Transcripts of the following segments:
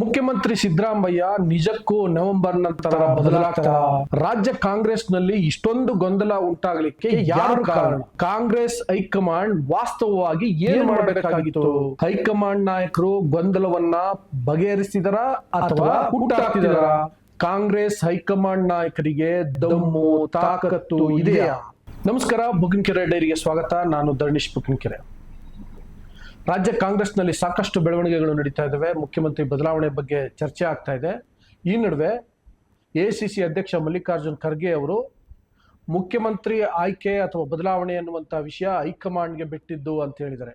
ಮುಖ್ಯಮಂತ್ರಿ ಸಿದ್ದರಾಮಯ್ಯ ನಿಜಕ್ಕೂ ನವೆಂಬರ್ ನಂತರ ಬದಲಾಗ್ತಾರ ರಾಜ್ಯ ಕಾಂಗ್ರೆಸ್ನಲ್ಲಿ ಇಷ್ಟೊಂದು ಗೊಂದಲ ಉಂಟಾಗಲಿಕ್ಕೆ ಯಾರು ಕಾರಣ? ಕಾಂಗ್ರೆಸ್ ಹೈಕಮಾಂಡ್ ವಾಸ್ತವವಾಗಿ ಏನ್ ಮಾಡಬೇಕಾಗಿತ್ತು? ಹೈಕಮಾಂಡ್ ನಾಯಕರು ಗೊಂದಲವನ್ನ ಬಗೆಹರಿಸಿದರ ಅಥವಾ ಹುಟ್ಟಾಕ್ತಿದಾರ? ಕಾಂಗ್ರೆಸ್ ಹೈಕಮಾಂಡ್ ನಾಯಕರಿಗೆ ದಮ್ಮು ತಾಕತ್ತು ಇದೆಯಾ? ನಮಸ್ಕಾರ ಬುಕಿನ್ಕೆರೆ ಡೈರಿಗೆ ಸ್ವಾಗತ. ನಾನು ಧರ್ಣೀಶ್ ಬುಕಿನ್ಕೆರೆ ರಾಜ್ಯ ಕಾಂಗ್ರೆಸ್ನಲ್ಲಿ ಸಾಕಷ್ಟು ಬೆಳವಣಿಗೆಗಳು ನಡೀತಾ ಇದ್ದಾವೆ. ಮುಖ್ಯಮಂತ್ರಿ ಬದಲಾವಣೆ ಬಗ್ಗೆ ಚರ್ಚೆ ಆಗ್ತಾ ಇದೆ. ಈ ನಡುವೆ ಎ ಸಿ ಸಿ ಅಧ್ಯಕ್ಷ ಮಲ್ಲಿಕಾರ್ಜುನ್ ಖರ್ಗೆ ಅವರು ಮುಖ್ಯಮಂತ್ರಿ ಆಯ್ಕೆ ಅಥವಾ ಬದಲಾವಣೆ ಅನ್ನುವಂಥ ವಿಷಯ ಹೈಕಮಾಂಡ್ಗೆ ಬಿಟ್ಟಿದ್ದು ಅಂತ ಹೇಳಿದ್ದಾರೆ.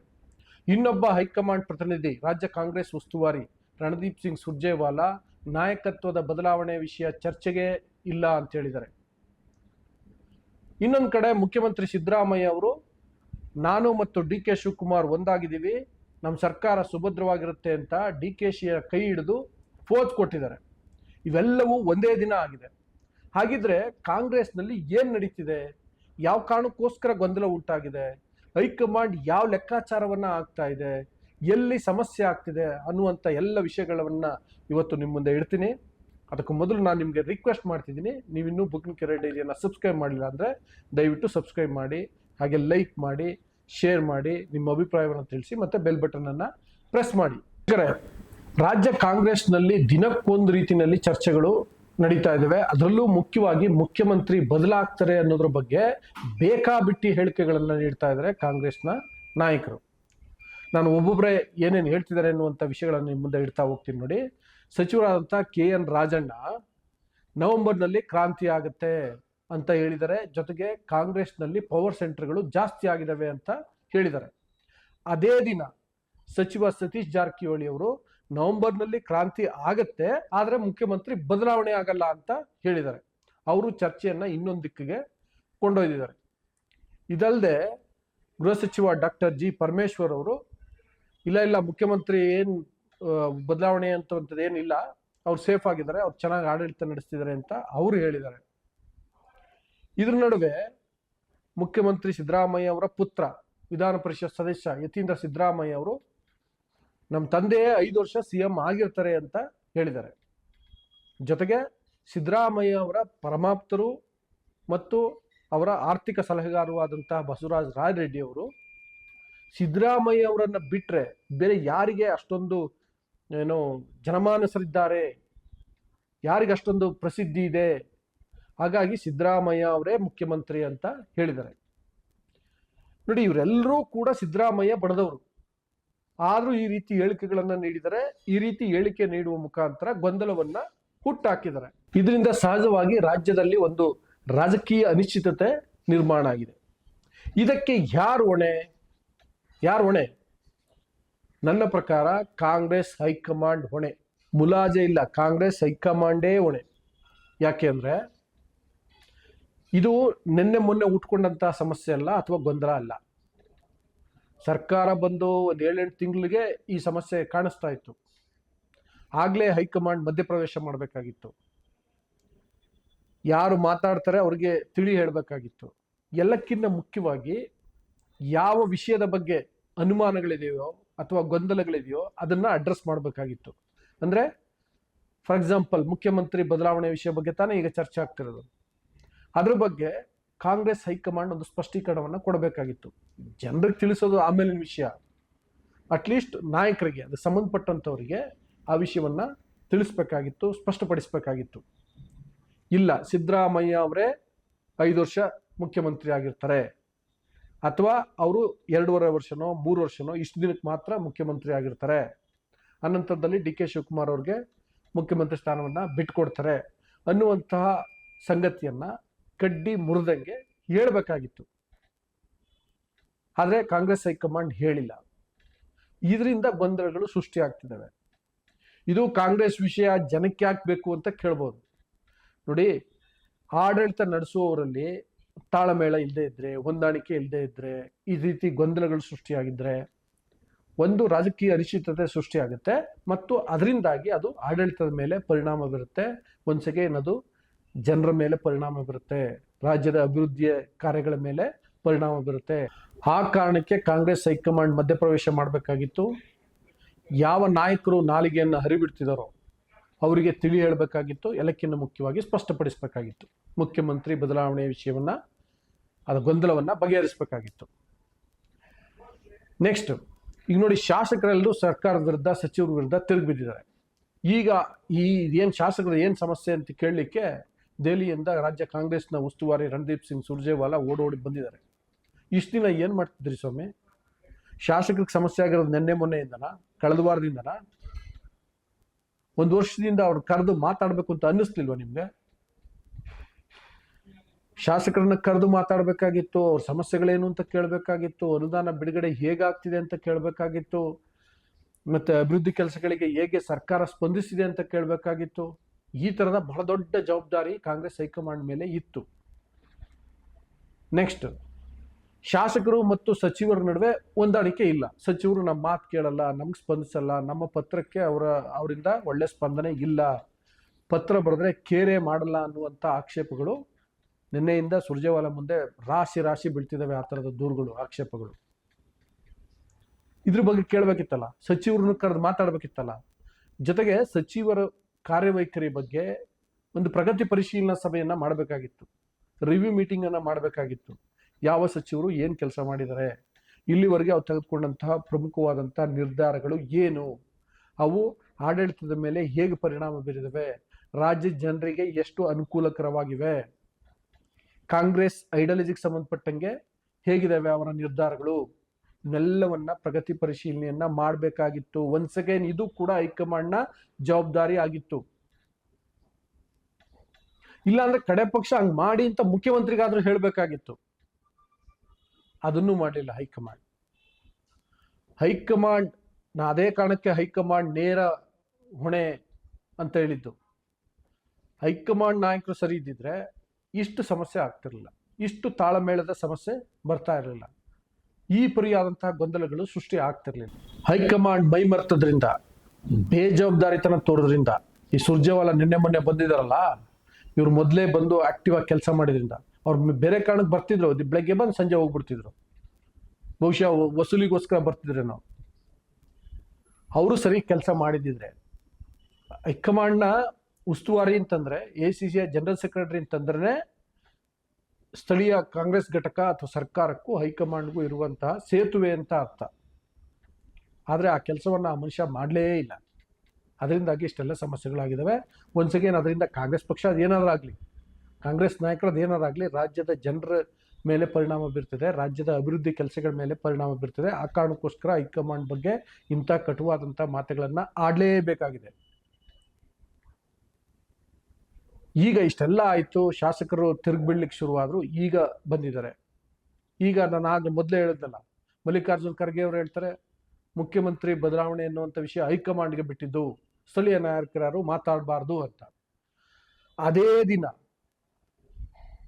ಇನ್ನೊಬ್ಬ ಹೈಕಮಾಂಡ್ ಪ್ರತಿನಿಧಿ ರಾಜ್ಯ ಕಾಂಗ್ರೆಸ್ ಉಸ್ತುವಾರಿ ರಣದೀಪ್ ಸಿಂಗ್ ಸುರ್ಜೇವಾಲಾ ನಾಯಕತ್ವದ ಬದಲಾವಣೆ ವಿಷಯ ಚರ್ಚೆಗೆ ಇಲ್ಲ ಅಂತ ಹೇಳಿದ್ದಾರೆ. ಇನ್ನೊಂದು ಕಡೆ ಮುಖ್ಯಮಂತ್ರಿ ಸಿದ್ದರಾಮಯ್ಯ ಅವರು ನಾನು ಮತ್ತು ಡಿ ಕೆ ಶಿವಕುಮಾರ್ ಒಂದಾಗಿದ್ದೀವಿ. ನಮ್ಮ ಸರ್ಕಾರ ಸುಭದ್ರವಾಗಿರುತ್ತೆ ಅಂತ ಡಿ ಕೆ ಶಿಯ ಕೈ ಹಿಡಿದು ಫೋಜ್ ಕೊಟ್ಟಿದ್ದಾರೆ. ಇವೆಲ್ಲವೂ ಒಂದೇ ದಿನ ಆಗಿದೆ. ಹಾಗಿದ್ರೆ ಕಾಂಗ್ರೆಸ್ನಲ್ಲಿ ಏನು ನಡೀತಿದೆ? ಯಾವ ಕಾರಣಕ್ಕೋಸ್ಕರ ಗೊಂದಲ ಉಂಟಾಗಿದೆ? ಹೈಕಮಾಂಡ್ ಯಾವ ಲೆಕ್ಕಾಚಾರವನ್ನು ಆಗ್ತಾ ಇದೆ? ಎಲ್ಲಿ ಸಮಸ್ಯೆ ಆಗ್ತಿದೆ ಅನ್ನುವಂಥ ಎಲ್ಲ ವಿಷಯಗಳನ್ನು ಇವತ್ತು ನಿಮ್ಮ ಮುಂದೆ ಇಡ್ತೀನಿ ಅದಕ್ಕೂ ಮೊದಲು ನಾನು ನಿಮಗೆ ರಿಕ್ವೆಸ್ಟ್ ಮಾಡ್ತಿದ್ದೀನಿ. ನೀವು ಇನ್ನೂ ಬುಕಿಂಗ್ ಕೆರೆ ಡೈರಿಯನ್ನು ಸಬ್ಸ್ಕ್ರೈಬ್ ಮಾಡಿಲ್ಲ ಅಂದರೆ ದಯವಿಟ್ಟು ಸಬ್ಸ್ಕ್ರೈಬ್ ಮಾಡಿ, ಹಾಗೆ ಲೈಕ್ ಮಾಡಿ ಶೇರ್ ಮಾಡಿ ನಿಮ್ಮ ಅಭಿಪ್ರಾಯವನ್ನು ತಿಳಿಸಿ ಮತ್ತೆ ಬೆಲ್ ಬಟನ್ ಅನ್ನ ಪ್ರೆಸ್ ಮಾಡಿ. ರಾಜ್ಯ ಕಾಂಗ್ರೆಸ್ನಲ್ಲಿ ದಿನಕ್ಕೊಂದು ರೀತಿಯಲ್ಲಿ ಚರ್ಚೆಗಳು ನಡೀತಾ ಇದ್ದಾವೆ. ಅದರಲ್ಲೂ ಮುಖ್ಯವಾಗಿ ಮುಖ್ಯಮಂತ್ರಿ ಬದಲಾಗ್ತಾರೆ ಅನ್ನೋದ್ರ ಬಗ್ಗೆ ಬೇಕಾಬಿಟ್ಟಿ ಹೇಳಿಕೆಗಳನ್ನ ನೀಡ್ತಾ ಇದ್ದಾರೆ ಕಾಂಗ್ರೆಸ್ನ ನಾಯಕರು. ನಾನು ಒಬ್ಬೊಬ್ಬರೇ ಏನೇನು ಹೇಳ್ತಿದ್ದಾರೆ ಅನ್ನುವಂಥ ವಿಷಯಗಳನ್ನು ನಿಮ್ಮ ಮುಂದೆ ಇಡ್ತಾ ಹೋಗ್ತೀನಿ ನೋಡಿ. ಸಚಿವರಾದಂಥ ಕೆ ಎನ್ ರಾಜಣ್ಣ ನವೆಂಬರ್ನಲ್ಲಿ ಕ್ರಾಂತಿ ಆಗುತ್ತೆ. ಅಂತ ಹೇಳಿದ್ದಾರೆ ಜೊತೆಗೆ ಕಾಂಗ್ರೆಸ್ನಲ್ಲಿ ಪವರ್ ಸೆಂಟರ್ಗಳು ಜಾಸ್ತಿ ಆಗಿದ್ದಾವೆ ಅಂತ ಹೇಳಿದ್ದಾರೆ ಅದೇ ದಿನ ಸಚಿವ ಸತೀಶ್ ಜಾರಕಿಹೊಳಿ ಅವರು ನವೆಂಬರ್ನಲ್ಲಿ ಕ್ರಾಂತಿ ಆಗತ್ತೆ, ಆದರೆ ಮುಖ್ಯಮಂತ್ರಿ ಬದಲಾವಣೆ ಆಗಲ್ಲ ಅಂತ ಹೇಳಿದ್ದಾರೆ ಅವರು ಚರ್ಚೆಯನ್ನ ಇನ್ನೊಂದು ದಿಕ್ಕಿಗೆ ಕೊಂಡೊಯ್ದಿದ್ದಾರೆ. ಇದಲ್ಲದೆ ಗೃಹ ಸಚಿವ ಡಾಕ್ಟರ್ ಜಿ ಪರಮೇಶ್ವರ್ ಅವರು, ಇಲ್ಲ ಇಲ್ಲ, ಮುಖ್ಯಮಂತ್ರಿ ಏನು ಬದಲಾವಣೆ ಅಂತವಂಥದ್ದು ಏನಿಲ್ಲ ಅವ್ರು ಸೇಫ್ ಆಗಿದ್ದಾರೆ, ಅವ್ರು ಚೆನ್ನಾಗಿ ಆಡಳಿತ ನಡೆಸ್ತಿದ್ದಾರೆ ಅಂತ ಅವರು ಹೇಳಿದ್ದಾರೆ. ಇದ್ರ ನಡುವೆ ಮುಖ್ಯಮಂತ್ರಿ ಸಿದ್ದರಾಮಯ್ಯ ಅವರ ಪುತ್ರ, ವಿಧಾನ ಪರಿಷತ್ ಸದಸ್ಯ ಯತೀಂದ್ರ ಸಿದ್ದರಾಮಯ್ಯ ಅವರು ನಮ್ಮ ತಂದೆಯೇ ಐದು ವರ್ಷ ಸಿ ಎಂ ಆಗಿರ್ತಾರೆ ಅಂತ ಹೇಳಿದ್ದಾರೆ. ಜೊತೆಗೆ ಸಿದ್ದರಾಮಯ್ಯ ಅವರ ಪರಮಾಪ್ತರು ಮತ್ತು ಅವರ ಆರ್ಥಿಕ ಸಲಹೆಗಾರರು ಆದಂತಹ ಬಸವರಾಜ ರಾಯರೆಡ್ಡಿ ಅವರು ಸಿದ್ದರಾಮಯ್ಯ ಅವರನ್ನು ಬಿಟ್ಟರೆ ಬೇರೆ ಯಾರಿಗೆ ಅಷ್ಟೊಂದು ಏನು ಜನಮಾನಸರಿದ್ದಾರೆ? ಯಾರಿಗೆ ಅಷ್ಟೊಂದು ಪ್ರಸಿದ್ಧಿ ಇದೆ? ಹಾಗಾಗಿ ಸಿದ್ದರಾಮಯ್ಯ ಅವರೇ ಮುಖ್ಯಮಂತ್ರಿ ಅಂತ ಹೇಳಿದ್ದಾರೆ. ನೋಡಿ, ಇವರೆಲ್ಲರೂ ಕೂಡ ಸಿದ್ದರಾಮಯ್ಯ ಬಡದವರು. ಆದರೂ ಈ ರೀತಿ ಹೇಳಿಕೆಗಳನ್ನು ನೀಡಿದರೆ, ಈ ರೀತಿ ಹೇಳಿಕೆ ನೀಡುವ ಮುಖಾಂತರ ಗೊಂದಲವನ್ನ ಹುಟ್ಟಾಕಿದ್ದಾರೆ. ಇದರಿಂದ ಸಹಜವಾಗಿ ರಾಜ್ಯದಲ್ಲಿ ಒಂದು ರಾಜಕೀಯ ಅನಿಶ್ಚಿತತೆ ನಿರ್ಮಾಣ ಆಗಿದೆ. ಇದಕ್ಕೆ ಯಾರು ಹೊಣೆ? ಯಾರು ಹೊಣೆ? ನನ್ನ ಪ್ರಕಾರ ಕಾಂಗ್ರೆಸ್ ಹೈಕಮಾಂಡ್ ಹೊಣೆ. ಮುಲಾಜೆ ಇಲ್ಲ, ಕಾಂಗ್ರೆಸ್ ಹೈಕಮಾಂಡೇ ಹೊಣೆ. ಯಾಕೆ ಅಂದ್ರೆ ಇದು ನಿನ್ನೆ ಮೊನ್ನೆ ಉಟ್ಕೊಂಡಂತಹ ಸಮಸ್ಯೆ ಅಲ್ಲ ಅಥವಾ ಗೊಂದಲ ಅಲ್ಲ. ಸರ್ಕಾರ ಬಂದು ಒಂದು ಏಳೆಂಟು ತಿಂಗಳಿಗೆ ಈ ಸಮಸ್ಯೆ ಕಾಣಿಸ್ತಾ ಇತ್ತು. ಆಗ್ಲೇ ಹೈಕಮಾಂಡ್ ಮಧ್ಯಪ್ರವೇಶ ಮಾಡಬೇಕಾಗಿತ್ತು. ಯಾರು ಮಾತಾಡ್ತಾರೆ ಅವ್ರಿಗೆ ತಿಳಿ ಹೇಳಬೇಕಾಗಿತ್ತು. ಎಲ್ಲಕ್ಕಿಂತ ಮುಖ್ಯವಾಗಿ ಯಾವ ವಿಷಯದ ಬಗ್ಗೆ ಅನುಮಾನಗಳಿದೆಯೋ ಅಥವಾ ಗೊಂದಲಗಳಿದೆಯೋ ಅದನ್ನ ಅಡ್ರೆಸ್ ಮಾಡಬೇಕಾಗಿತ್ತು. ಅಂದ್ರೆ ಫಾರ್ ಎಕ್ಸಾಂಪಲ್ ಮುಖ್ಯಮಂತ್ರಿ ಬದಲಾವಣೆ ವಿಷಯ ಬಗ್ಗೆ ತಾನೇ ಈಗ ಚರ್ಚೆ ಆಗ್ತಿರೋದು. ಅದ್ರ ಬಗ್ಗೆ ಕಾಂಗ್ರೆಸ್ ಹೈಕಮಾಂಡ್ ಒಂದು ಸ್ಪಷ್ಟೀಕರಣವನ್ನು ಕೊಡಬೇಕಾಗಿತ್ತು. ಜನರಿಗೆ ತಿಳಿಸೋದು ಆಮೇಲಿನ ವಿಷಯ. ಅಟ್ಲೀಸ್ಟ್ ನಾಯಕರಿಗೆ, ಅದು ಸಂಬಂಧಪಟ್ಟಂಥವರಿಗೆ ಆ ವಿಷಯವನ್ನ ತಿಳಿಸ್ಬೇಕಾಗಿತ್ತು, ಸ್ಪಷ್ಟಪಡಿಸ್ಬೇಕಾಗಿತ್ತು. ಇಲ್ಲ, ಸಿದ್ದರಾಮಯ್ಯ ಅವರೇ ಐದು ವರ್ಷ ಮುಖ್ಯಮಂತ್ರಿ ಆಗಿರ್ತಾರೆ. ಅಥವಾ ಅವರು ಎರಡೂವರೆ ವರ್ಷನೋ, ಮೂರು ವರ್ಷನೋ, ಇಷ್ಟು ದಿನಕ್ಕೆ ಮಾತ್ರ ಮುಖ್ಯಮಂತ್ರಿ ಆಗಿರ್ತಾರೆ. ಅನಂತರದಲ್ಲಿ ಡಿ ಕೆ ಶಿವಕುಮಾರ್ ಅವ್ರಿಗೆ ಮುಖ್ಯಮಂತ್ರಿ ಸ್ಥಾನವನ್ನ ಬಿಟ್ಕೊಡ್ತಾರೆ ಅನ್ನುವಂತಹ ಸಂಗತಿಯನ್ನ ಕಡ್ಡಿ ಮುರಿದಂಗೆ ಹೇಳ್ಬೇಕಾಗಿತ್ತು. ಆದರೆ ಕಾಂಗ್ರೆಸ್ ಹೈಕಮಾಂಡ್ ಹೇಳಿಲ್ಲ. ಇದರಿಂದ ಗೊಂದಲಗಳು ಸೃಷ್ಟಿಯಾಗ್ತಿದ್ದಾವೆ. ಇದು ಕಾಂಗ್ರೆಸ್ ವಿಷಯ ಜನಕ್ಕೆ ಹಾಕ್ಬೇಕು ಅಂತ ಕೇಳ್ಬೋದು. ನೋಡಿ, ಆಡಳಿತ ನಡೆಸುವವರಲ್ಲಿ ತಾಳಮೇಳ ಇಲ್ಲದೆ ಇದ್ರೆ, ಹೊಂದಾಣಿಕೆ ಇಲ್ಲದೆ ಇದ್ರೆ, ಈ ರೀತಿ ಗೊಂದಲಗಳು ಸೃಷ್ಟಿಯಾಗಿದ್ರೆ ಒಂದು ರಾಜಕೀಯ ಅನಿಶ್ಚಿತತೆ ಸೃಷ್ಟಿಯಾಗುತ್ತೆ. ಮತ್ತು ಅದರಿಂದಾಗಿ ಅದು ಆಡಳಿತದ ಮೇಲೆ ಪರಿಣಾಮ ಬೀರುತ್ತೆ. ಒಂದ್ಸಗೆ ಏನದು? ಜನರ ಮೇಲೆ ಪರಿಣಾಮ ಬೀರುತ್ತೆ, ರಾಜ್ಯದ ಅಭಿವೃದ್ಧಿಯ ಕಾರ್ಯಗಳ ಮೇಲೆ ಪರಿಣಾಮ ಬೀರುತ್ತೆ. ಆ ಕಾರಣಕ್ಕೆ ಕಾಂಗ್ರೆಸ್ ಹೈಕಮಾಂಡ್ ಮಧ್ಯಪ್ರವೇಶ ಮಾಡಬೇಕಾಗಿತ್ತು. ಯಾವ ನಾಯಕರು ನಾಲಿಗೆಯನ್ನು ಹರಿಬಿಡ್ತಿದಾರೋ ಅವರಿಗೆ ತಿಳಿ ಹೇಳಬೇಕಾಗಿತ್ತು ಎಲ್ಲಕ್ಕಿಂತ ಮುಖ್ಯವಾಗಿ ಸ್ಪಷ್ಟಪಡಿಸಬೇಕಾಗಿತ್ತು. ಮುಖ್ಯಮಂತ್ರಿ ಬದಲಾವಣೆ ವಿಷಯವನ್ನ ಅದರ ಗೊಂದಲವನ್ನ ಬಗೆಹರಿಸಬೇಕಾಗಿತ್ತು. ನೆಕ್ಸ್ಟ್ ಈಗ ನೋಡಿ ಶಾಸಕರೆಲ್ಲರೂ ಸರ್ಕಾರದ ವಿರುದ್ಧ, ಸಚಿವರ ವಿರುದ್ಧ ತಿರುಗಿ ಬಿದ್ದಿದ್ದಾರೆ ಈಗ ಈ ಏನು ಶಾಸಕರು ಏನು ಸಮಸ್ಯೆ ಅಂತ ಕೇಳಲಿಕ್ಕೆ ದೆಹಲಿಯಿಂದ ರಾಜ್ಯ ಕಾಂಗ್ರೆಸ್ನ ಉಸ್ತುವಾರಿ ರಣದೀಪ್ ಸಿಂಗ್ ಸುರ್ಜೇವಾಲಾ ಓಡೋಡಿ ಬಂದಿದ್ದಾರೆ. ಇಷ್ಟು ದಿನ ಏನು ಮಾಡ್ತಿದ್ರಿ ಸ್ವಾಮಿ? ಶಾಸಕರಿಗೆ ಸಮಸ್ಯೆ ಆಗಿರೋದು ನಿನ್ನೆ ಮೊನ್ನೆಯಿಂದನ? ಕಳೆದ ವಾರದಿಂದನ? ಒಂದು ವರ್ಷದಿಂದ ಅವ್ರು ಕರೆದು ಮಾತಾಡಬೇಕು ಅಂತ ಅನ್ನಿಸ್ಲಿಲ್ವಾ ನಿಮಗೆ? ಶಾಸಕರನ್ನ ಕರೆದು ಮಾತಾಡಬೇಕಾಗಿತ್ತು, ಅವ್ರ ಸಮಸ್ಯೆಗಳೇನು ಅಂತ ಕೇಳಬೇಕಾಗಿತ್ತು, ಅನುದಾನ ಬಿಡುಗಡೆ ಹೇಗಾಗ್ತಿದೆ ಅಂತ ಕೇಳಬೇಕಾಗಿತ್ತು, ಮತ್ತೆ ಅಭಿವೃದ್ಧಿ ಕೆಲಸಗಳಿಗೆ ಹೇಗೆ ಸರ್ಕಾರ ಸ್ಪಂದಿಸಿದೆ ಅಂತ ಕೇಳಬೇಕಾಗಿತ್ತು. ಈ ಥರದ ಬಹಳ ದೊಡ್ಡ ಜವಾಬ್ದಾರಿ ಕಾಂಗ್ರೆಸ್ ಹೈಕಮಾಂಡ್ ಮೇಲೆ ಇತ್ತು. ನೆಕ್ಸ್ಟ್ ಶಾಸಕರು ಮತ್ತು ಸಚಿವರ ನಡುವೆ ಹೊಂದಾಣಿಕೆ ಇಲ್ಲ. ಸಚಿವರು ನಮ್ಮ ಮಾತು ಕೇಳಲ್ಲ, ನಮ್ಗೆ ಸ್ಪಂದಿಸಲ್ಲ, ನಮ್ಮ ಪತ್ರಕ್ಕೆ ಅವರ, ಅವರಿಂದ ಒಳ್ಳೆ ಸ್ಪಂದನೆ ಇಲ್ಲ. ಪತ್ರ ಬರೆದ್ರೆ ಕೇರೆ ಮಾಡಲ್ಲ ಅನ್ನುವಂಥ ಆಕ್ಷೇಪಗಳು ನಿನ್ನೆಯಿಂದ ಸುರ್ಜೇವಾಲ ಮುಂದೆ ರಾಶಿ ರಾಶಿ ಬೀಳ್ತಿದ್ದಾವೆ ಆ ಥರದ ದೂರುಗಳು, ಆಕ್ಷೇಪಗಳು. ಇದ್ರ ಬಗ್ಗೆ ಕೇಳಬೇಕಿತ್ತಲ್ಲ, ಸಚಿವರನ್ನು ಕರೆದು ಮಾತಾಡಬೇಕಿತ್ತಲ್ಲ. ಜೊತೆಗೆ ಸಚಿವರ ಕಾರ್ಯವೈಖರಿ ಬಗ್ಗೆ ಒಂದು ಪ್ರಗತಿ ಪರಿಶೀಲನಾ ಸಭೆಯನ್ನ ಮಾಡಬೇಕಾಗಿತ್ತು. ರಿವ್ಯೂ ಮೀಟಿಂಗ್ ಅನ್ನ ಮಾಡಬೇಕಾಗಿತ್ತು. ಯಾವ ಸಚಿವರು ಏನು ಕೆಲಸ ಮಾಡಿದ್ದಾರೆ ಇಲ್ಲಿವರೆಗೆ ಅವ್ರು ತೆಗೆದುಕೊಂಡಂತಹ ಪ್ರಮುಖವಾದಂತಹ ನಿರ್ಧಾರಗಳು ಏನು, ಅವು ಆಡಳಿತದ ಮೇಲೆ ಹೇಗೆ ಪರಿಣಾಮ ಬೀರಿದವೆ, ರಾಜ್ಯ ಜನರಿಗೆ ಎಷ್ಟು ಅನುಕೂಲಕರವಾಗಿವೆ, ಕಾಂಗ್ರೆಸ್ ಐಡಿಯಾಲಜಿಗೆ ಸಂಬಂಧಪಟ್ಟಂಗೆ ಹೇಗಿದಾವೆ ಅವರ ನಿರ್ಧಾರಗಳು ಇವೆಲ್ಲವನ್ನ ಪ್ರಗತಿ ಪರಿಶೀಲನೆಯನ್ನ ಮಾಡಬೇಕಾಗಿತ್ತು. ಒನ್ಸ್ ಅಗೇನ್ ಇದು ಕೂಡ ಹೈಕಮಾಂಡ್ನ ಜವಾಬ್ದಾರಿ ಆಗಿತ್ತು. ಇಲ್ಲಾಂದ್ರೆ ಕಡೆ ಪಕ್ಷ ಹಂಗ್ ಮಾಡಿ ಅಂತ ಮುಖ್ಯಮಂತ್ರಿಗಾದ್ರೂ ಹೇಳ್ಬೇಕಾಗಿತ್ತು. ಅದನ್ನು ಮಾಡಲಿಲ್ಲ ಹೈಕಮಾಂಡ್. ಹೈಕಮಾಂಡ್, ನಾ ಅದೇ ಕಾರಣಕ್ಕೆ ಹೈಕಮಾಂಡ್ ನೇರ ಹೊಣೆ ಅಂತ ಹೇಳಿದ್ದು. ಹೈಕಮಾಂಡ್ ನಾಯಕರು ಸರಿ ಇದ್ದಿದ್ರೆ ಇಷ್ಟು ಸಮಸ್ಯೆ ಆಗ್ತಿರಲಿಲ್ಲ. ಇಷ್ಟು ತಾಳಮೇಳದ ಸಮಸ್ಯೆ ಬರ್ತಾ ಇರಲಿಲ್ಲ. ಈ ಪರಿಯಾದಂತಹ ಗೊಂದಲಗಳು ಸೃಷ್ಟಿ ಆಗ್ತಿರ್ಲಿಲ್ಲ. ಹೈಕಮಾಂಡ್ ಮೈ ಮರ್ತದ್ರಿಂದ ಬೇಜವಾಬ್ದಾರಿತನ ತೋರೋದ್ರಿಂದ, ಈ ಸುರ್ಜೇವಾಲ ನಿನ್ನೆ ಮೊನ್ನೆ ಬಂದಿದಾರಲ್ಲ, ಇವ್ರು ಮೊದಲೇ ಬಂದು ಆಕ್ಟಿವ್ ಆಗಿ ಕೆಲಸ ಮಾಡಿದ್ರಿಂದ, ಅವ್ರು ಬೇರೆ ಕಾರಣಕ್ಕೆ ಬರ್ತಿದ್ರು ಬೆಳಗ್ಗೆ ಬಂದು ಸಂಜೆ ಹೋಗ್ಬಿಡ್ತಿದ್ರು. ಬಹುಶಃ ವಸೂಲಿಗೋಸ್ಕರ ಬರ್ತಿದ್ರೆ ನಾವು. ಅವರು ಸರಿ ಕೆಲಸ ಮಾಡಿದಿದ್ರೆ ಹೈಕಮಾಂಡ್ನ ಉಸ್ತುವಾರಿ ಅಂತಂದ್ರೆ, ಎ ಸಿ ಸಿಯ ಜನರಲ್ ಸೆಕ್ರೆಟರಿ ಅಂತಂದ್ರೆ ಸ್ಥಳೀಯ ಕಾಂಗ್ರೆಸ್ ಘಟಕ ಅಥವಾ ಸರ್ಕಾರಕ್ಕೂ, ಹೈಕಮಾಂಡ್ಗೂ ಇರುವಂತಹ ಸೇತುವೆ ಅಂತ ಅರ್ಥ. ಆದರೆ ಆ ಕೆಲಸವನ್ನು ಆ ಮನುಷ್ಯ ಮಾಡಲೇ ಇಲ್ಲ. ಅದರಿಂದಾಗಿ ಇಷ್ಟೆಲ್ಲ ಸಮಸ್ಯೆಗಳಾಗಿದ್ದಾವೆ ಒಂದ್ಸಗೇನು ಅದರಿಂದ ಕಾಂಗ್ರೆಸ್ ಪಕ್ಷ ಆಗಲಿ, ಕಾಂಗ್ರೆಸ್ ನಾಯಕರದ್ದು ಏನಾರಾಗಲಿ ರಾಜ್ಯದ ಜನರ ಮೇಲೆ ಪರಿಣಾಮ ಬೀರ್ತದೆ, ರಾಜ್ಯದ ಅಭಿವೃದ್ಧಿ ಕೆಲಸಗಳ ಮೇಲೆ ಪರಿಣಾಮ ಬೀರ್ತದೆ. ಆ ಕಾರಣಕ್ಕೋಸ್ಕರ ಹೈಕಮಾಂಡ್ ಬಗ್ಗೆ ಇಂಥ ಕಟುವಾದಂಥ ಮಾತುಗಳನ್ನು ಆಡಲೇಬೇಕಾಗಿದೆ. ಈಗ ಇಷ್ಟೆಲ್ಲ ಆಯಿತು, ಶಾಸಕರು ತಿರುಗಿ ಶುರುವಾದರು, ಈಗ ಬಂದಿದ್ದಾರೆ. ಈಗ ನಾನು ಆಗ ಮೊದಲೇ ಹೇಳಿದ್ನಲ್ಲ, ಮಲ್ಲಿಕಾರ್ಜುನ್ ಖರ್ಗೆ ಅವರು ಹೇಳ್ತಾರೆ, ಮುಖ್ಯಮಂತ್ರಿ ಬದಲಾವಣೆ ಅನ್ನುವಂಥ ವಿಷಯ ಹೈಕಮಾಂಡ್ಗೆ ಬಿಟ್ಟಿದ್ದು, ಸ್ಥಳೀಯ ನಾಯಕರಾರು ಮಾತಾಡಬಾರ್ದು ಅಂತ. ಅದೇ ದಿನ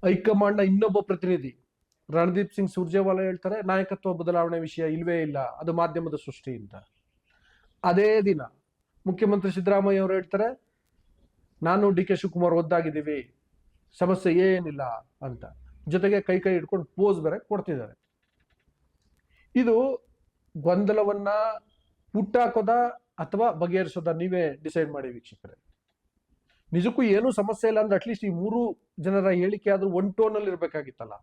ಹೈಕಮಾಂಡ್ನ ಇನ್ನೊಬ್ಬ ಪ್ರತಿನಿಧಿ, ರಣದೀಪ್ ಸಿಂಗ್ ಸುರ್ಜೇವಾಲಾ ಹೇಳ್ತಾರೆ, ನಾಯಕತ್ವ ಬದಲಾವಣೆ ವಿಷಯ ಇಲ್ವೇ ಇಲ್ಲ, ಅದು ಮಾಧ್ಯಮದ ಸೃಷ್ಟಿ ಅಂತ. ಅದೇ ದಿನ ಮುಖ್ಯಮಂತ್ರಿ ಸಿದ್ದರಾಮಯ್ಯ ಅವರು ಹೇಳ್ತಾರೆ ನಾನು ಡಿ ಕೆ ಶಿವಕುಮಾರ್ ಒದ್ದಾಗಿದ್ದೀವಿ, ಸಮಸ್ಯೆ ಏನಿಲ್ಲ ಅಂತ. ಜೊತೆಗೆ ಕೈ ಕೈ ಹಿಡ್ಕೊಂಡು ಪೋಸ್ ಬೇರೆ ಕೊಡ್ತಿದ್ದಾರೆ. ಇದು ಗೊಂದಲವನ್ನ ಹುಟ್ಟಾಕೋದ ಅಥವಾ ಬಗೆಹರಿಸೋದ ನೀವೇ ಡಿಸೈಡ್ ಮಾಡಿ ವೀಕ್ಷಕರೇ. ನಿಜಕ್ಕೂ ಏನೂ ಸಮಸ್ಯೆ ಇಲ್ಲ ಅಂದ್ರೆ ಅಟ್ಲೀಸ್ಟ್ ಈ ಮೂರು ಜನರ ಹೇಳಿಕೆ ಆದ್ರೂ ಒನ್ ಟೋನ್ ಅಲ್ಲಿ ಇರಬೇಕಾಗಿತ್ತಲ್ಲ.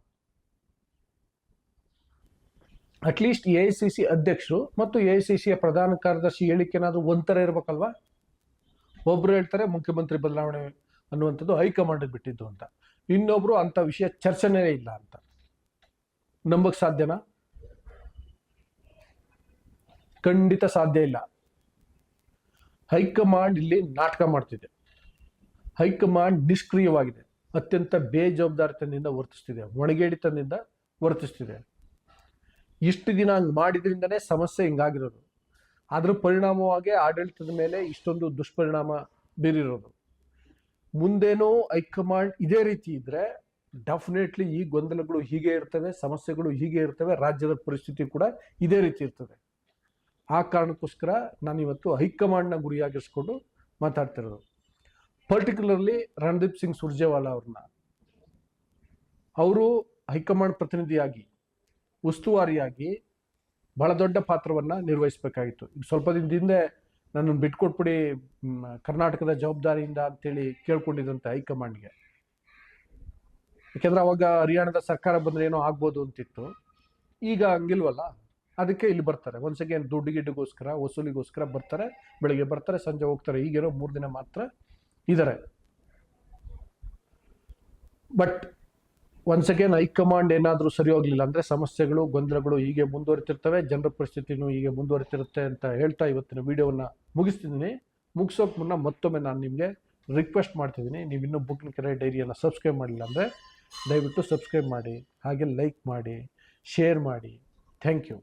At least A I C C ಅಧ್ಯಕ್ಷರು ಮತ್ತು ಎ ಐ ಸಿ ಸಿಯ ಪ್ರಧಾನ ಕಾರ್ಯದರ್ಶಿ ಹೇಳಿಕೆನಾದ್ರೂ ಒಂಥರ ಇರ್ಬೇಕಲ್ವಾ? ಒಬ್ರು ಹೇಳ್ತಾರೆ, ಮುಖ್ಯಮಂತ್ರಿ ಬದಲಾವಣೆ ಅನ್ನುವಂಥದ್ದು ಹೈಕಮಾಂಡ್ ಬಿಟ್ಟಿದ್ದು ಅಂತ. ಇನ್ನೊಬ್ರು ಅಂತ ವಿಷಯ ಚರ್ಚೆನೇ ಇಲ್ಲ ಅಂತ. ನಂಬಕ್ ಸಾಧ್ಯನಾ? ಖಂಡಿತ ಸಾಧ್ಯ ಇಲ್ಲ. ಹೈಕಮಾಂಡ್ ಇಲ್ಲಿ ನಾಟಕ ಮಾಡ್ತಿದೆ. ಹೈಕಮಾಂಡ್ ನಿಷ್ಕ್ರಿಯವಾಗಿದೆ. ಅತ್ಯಂತ ಬೇಜವಾಬ್ದಾರಿತನದಿಂದ ವರ್ತಿಸ್ತಿದೆ. ಒಣಗೇಡಿತನದಿಂದ ವರ್ತಿಸ್ತಿದೆ. ಇಷ್ಟು ದಿನ ಹಂಗೆ ಮಾಡಿದ್ರಿಂದನೇ ಸಮಸ್ಯೆ ಹಿಂಗಾಗಿರೋದು. ಅದ್ರ ಪರಿಣಾಮವಾಗಿ ಆಡಳಿತದ ಮೇಲೆ ಇಷ್ಟೊಂದು ದುಷ್ಪರಿಣಾಮ ಬೀರಿರೋದು. ಮುಂದೇನೋ ಹೈಕಮಾಂಡ್ ಇದೇ ರೀತಿ ಇದ್ರೆ ಡೆಫಿನೆಟ್ಲಿ ಈ ಗೊಂದಲಗಳು ಹೀಗೆ ಇರ್ತವೆ, ಸಮಸ್ಯೆಗಳು ಹೀಗೆ ಇರ್ತವೆ, ರಾಜ್ಯದ ಪರಿಸ್ಥಿತಿ ಕೂಡ ಇದೇ ರೀತಿ ಇರ್ತದೆ. ಆ ಕಾರಣಕ್ಕೋಸ್ಕರ ನಾನು ಇವತ್ತು ಹೈಕಮಾಂಡ್ನ ಗುರಿಯಾಗಿಸ್ಕೊಂಡು ಮಾತಾಡ್ತಿರೋದು. ಪರ್ಟಿಕ್ಯುಲರ್ಲಿ ರಣದೀಪ್ ಸಿಂಗ್ ಸುರ್ಜೇವಾಲಾ ಅವ್ರನ್ನ. ಅವರು ಹೈಕಮಾಂಡ್ ಪ್ರತಿನಿಧಿಯಾಗಿ, ಉಸ್ತುವಾರಿಯಾಗಿ ಬಹಳ ದೊಡ್ಡ ಪಾತ್ರವನ್ನ ನಿರ್ವಹಿಸಬೇಕಾಗಿತ್ತು. ಈಗ ಸ್ವಲ್ಪ ದಿನದ ಹಿಂದೆ ನನ್ನನ್ನು ಬಿಟ್ಕೊಟ್ಬಿಡಿ ಕರ್ನಾಟಕದ ಜವಾಬ್ದಾರಿಯಿಂದ ಅಂತೇಳಿ ಕೇಳ್ಕೊಂಡಿದ್ದಂತೆ ಹೈಕಮಾಂಡ್ಗೆ. ಯಾಕೆಂದ್ರೆ ಅವಾಗ ಹರಿಯಾಣದ ಸರ್ಕಾರ ಬಂದ್ರೆ ಏನೋ ಆಗ್ಬೋದು ಅಂತಿತ್ತು. ಈಗ ಹಂಗಿಲ್ವಲ್ಲ? ಅದಕ್ಕೆ ಇಲ್ಲಿ ಬರ್ತಾರೆ. ಒನ್ಸ್ ಅಗೇನ್ ದುಡ್ಡು ಗಿಡ್ಡಿಗೋಸ್ಕರ ವಸೂಲಿಗೋಸ್ಕರ ಬರ್ತಾರೆ, ಬೆಳಿಗ್ಗೆ ಬರ್ತಾರೆ, ಸಂಜೆ ಹೋಗ್ತಾರೆ. ಈಗಿರೋ ಮೂರು ದಿನ ಮಾತ್ರ ಇದ್ದಾರೆ ಬಟ್ ಒನ್ಸ್ ಅಗೇನ್ ಹೈಕಮಾಂಡ್ ಏನಾದರೂ ಸರಿ ಹೋಗಲಿಲ್ಲ ಅಂದರೆ ಸಮಸ್ಯೆಗಳು, ಗೊಂದಲಗಳು ಹೀಗೆ ಮುಂದುವರಿತಿರ್ತವೆ. ಜನರ ಪರಿಸ್ಥಿತಿನೂ ಹೀಗೆ ಮುಂದುವರಿತಿರುತ್ತೆ ಅಂತ ಹೇಳ್ತಾ ಇವತ್ತಿನ ವಿಡಿಯೋವನ್ನ ಮುಗಿಸ್ತಿದ್ದೀನಿ. ಮುಗಿಸೋಕೆ ಮುನ್ನ ಮತ್ತೊಮ್ಮೆ ನಾನು ನಿಮಗೆ ರಿಕ್ವೆಸ್ಟ್ ಮಾಡ್ತಿದ್ದೀನಿ. ನೀವು ಇನ್ನೂ ಬುಕ್ನ ಕೆರೆ ಡೈರಿಯನ್ನು ಸಬ್ಸ್ಕ್ರೈಬ್ ಮಾಡಿಲ್ಲ ಅಂದರೆ ದಯವಿಟ್ಟು ಸಬ್ಸ್ಕ್ರೈಬ್ ಮಾಡಿ, ಹಾಗೆ ಲೈಕ್ ಮಾಡಿ ಶೇರ್ ಮಾಡಿ. Thank you